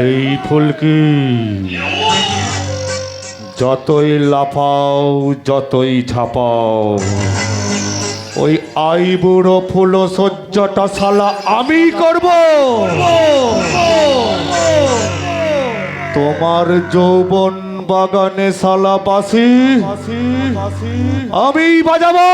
এই ফুলকি যতই লাফাও যতই ঝাপাও ওই আইবুড়ো ফুলো সহ্যটা শালা আমি করব। তোমার যৌবন বাগানে সালা বাসি। আমি বাজাবো।